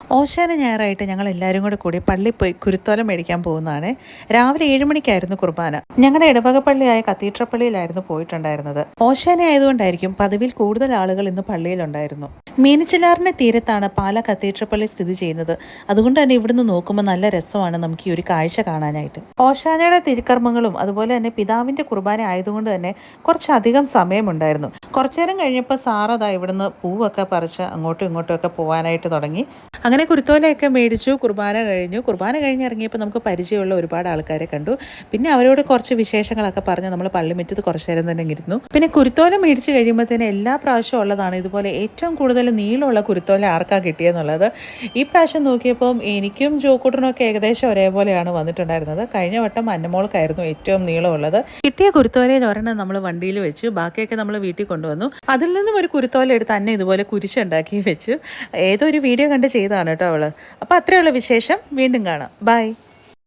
ഓശാന ഞായറായിട്ട് ഞങ്ങൾ എല്ലാവരും കൂടെ കൂടി പള്ളി പോയി കുരുത്തോലം മേടിക്കാൻ പോകുന്നതാണ്. രാവിലെ ഏഴ് മണിക്കായിരുന്നു കുർബാന. ഞങ്ങളുടെ ഇടവക പള്ളിയായ കത്തീഡ്ര പള്ളിയിലായിരുന്നു പോയിട്ടുണ്ടായിരുന്നത്. ഓശാന ആയതുകൊണ്ടായിരിക്കും പതിവിൽ കൂടുതൽ ആളുകൾ ഇന്ന് പള്ളിയിലുണ്ടായിരുന്നു. മീനച്ചിലാറിന്റെ തീരത്താണ് പാല കത്തീഡ്ര പള്ളി സ്ഥിതി ചെയ്യുന്നത്. അതുകൊണ്ട് തന്നെ ഇവിടുന്ന് നോക്കുമ്പോൾ നല്ല രസമാണ് നമുക്ക് ഈ ഒരു കാഴ്ച കാണാനായിട്ട്. ഓശാനയുടെ തിരുക്കർമ്മങ്ങളും അതുപോലെ തന്നെ പിതാവിന്റെ കുർബാന ആയതുകൊണ്ട് തന്നെ കുറച്ചധികം സമയമുണ്ടായിരുന്നു. കുറച്ചു നേരം കഴിഞ്ഞപ്പോൾ സാറതാ ഇവിടുന്ന് പൂവൊക്കെ പറിച്ച് അങ്ങോട്ടും ഇങ്ങോട്ടും ഒക്കെ പോകാനായിട്ട് തുടങ്ങി. അങ്ങനെ കുരുത്തോലയൊക്കെ മേടിച്ചു കുർബാന കഴിഞ്ഞു. കുർബാന കഴിഞ്ഞ് ഇറങ്ങിയപ്പോൾ നമുക്ക് പരിചയമുള്ള ഒരുപാട് ആൾക്കാരെ കണ്ടു. പിന്നെ അവരോട് കുറച്ച് വിശേഷങ്ങളൊക്കെ പറഞ്ഞ്. നമ്മൾ പള്ളിമുറ്റത്ത് കുറച്ച് നേരം തന്നെ ഇരുന്നു. പിന്നെ കുരുത്തോല മേടിച്ച് തന്നെ എല്ലാ പ്രാവശ്യവും ഉള്ളതാണ് ഇതുപോലെ ഏറ്റവും കൂടുതൽ നീളമുള്ള കുരുത്തോല ആർക്കാ കിട്ടിയെന്നുള്ളത്. ഈ പ്രാവശ്യം നോക്കിയപ്പോൾ എനിക്കും ജോക്കൂട്ടനൊക്കെ ഏകദേശം ഒരേപോലെയാണ് വന്നിട്ടുണ്ടായിരുന്നത്. കഴിഞ്ഞ വട്ടം അന്നമോൾക്കായിരുന്നു ഏറ്റവും നീളമുള്ളത്. കിട്ടിയ കുരുത്തോലയിൽ ഒരെണ്ണം നമ്മൾ വണ്ടിയിൽ വെച്ചു. ബാക്കിയൊക്കെ നമ്മൾ വീട്ടിൽ കൊണ്ടുവന്നു. അതിൽ നിന്നും ഒരു കുരുത്തോല എടുത്ത് തന്നെ ഇതുപോലെ കുരിശുണ്ടാക്കി വെച്ചു. ഏതോ ഒരു വീഡിയോ കണ്ട് ചെയ്തതാണ് കേട്ടോ അവൾ അപ്പോൾ അത്രയുള്ള വിശേഷം. വീണ്ടും കാണാം. ബൈ